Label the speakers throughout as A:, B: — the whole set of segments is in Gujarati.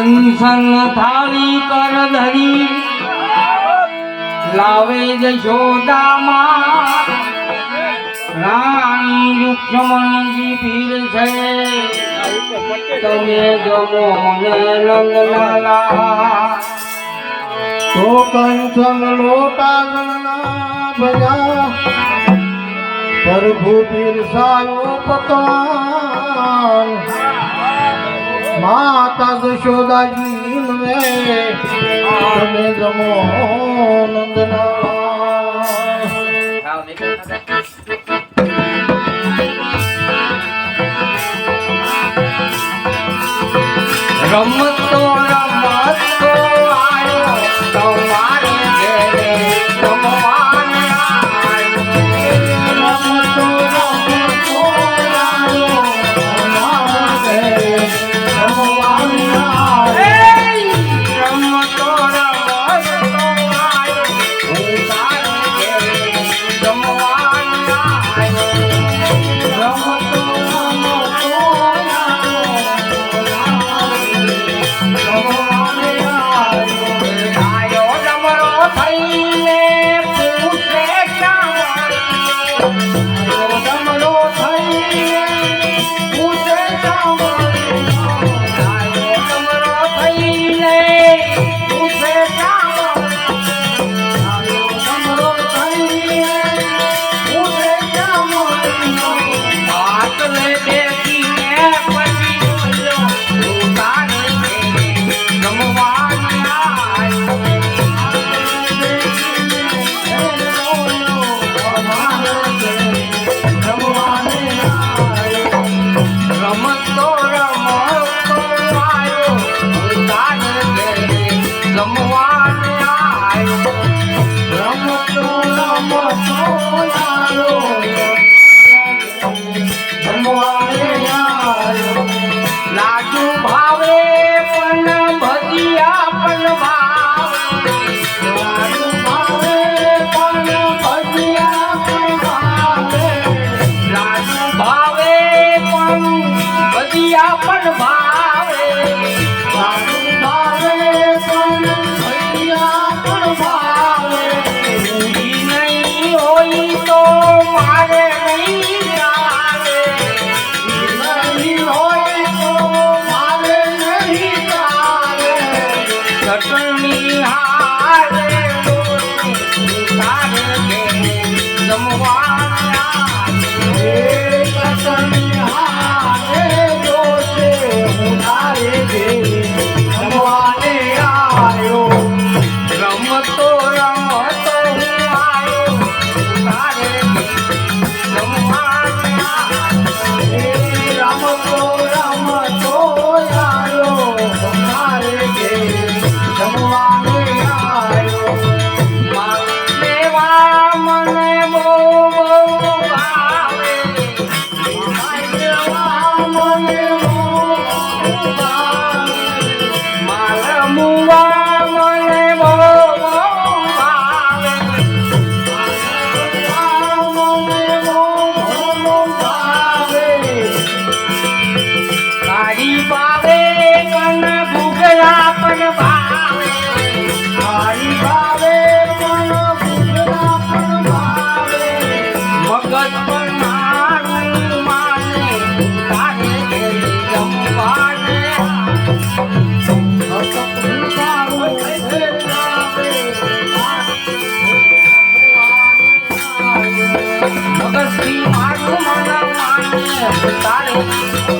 A: કંસન થાળી કર ધરી. લાવે જશોદામાં રાણી રૂક્ષમણજી પીર છે. તમે જમો ને લંગલાલા,
B: તો કંસન લોટા ભજા પ્રભુ પીર સારો પકવાન માતા જશોદાજી ને જમો નંદના.
A: રમતો Oh, no. Thank you.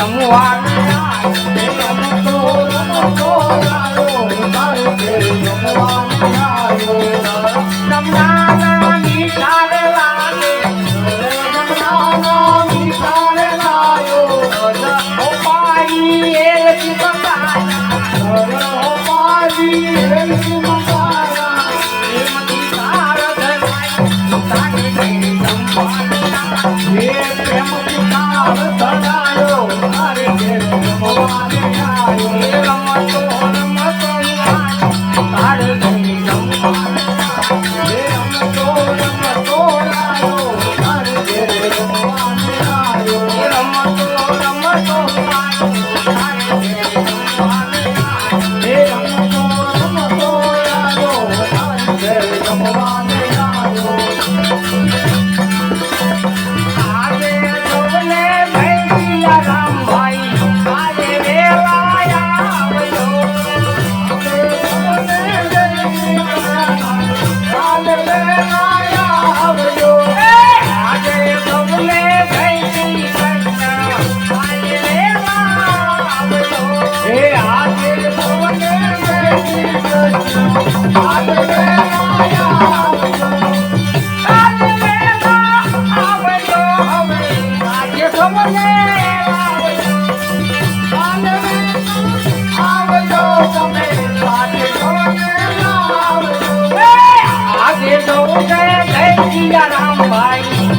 A: จังหวะ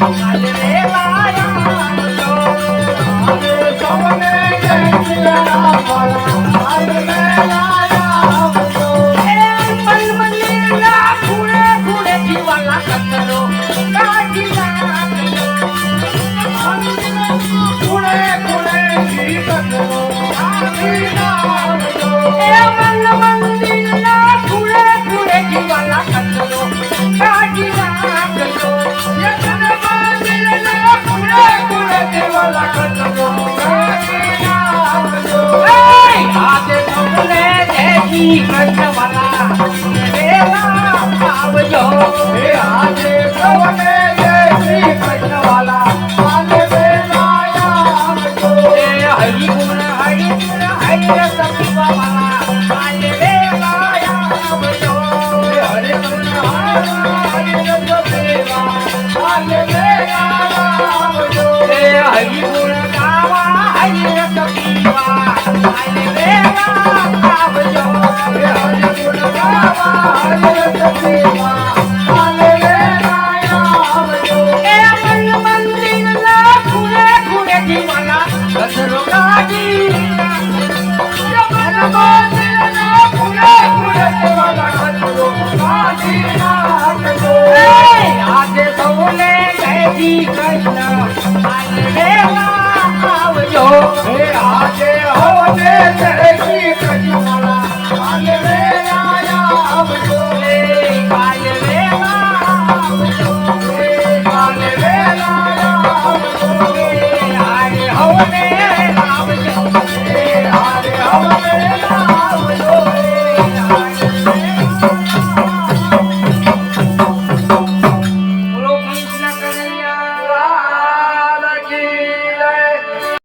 A: Bye. સ્વામી કૃષ્ણ મારા આવજો હે આજે પ્રવા 你开始了。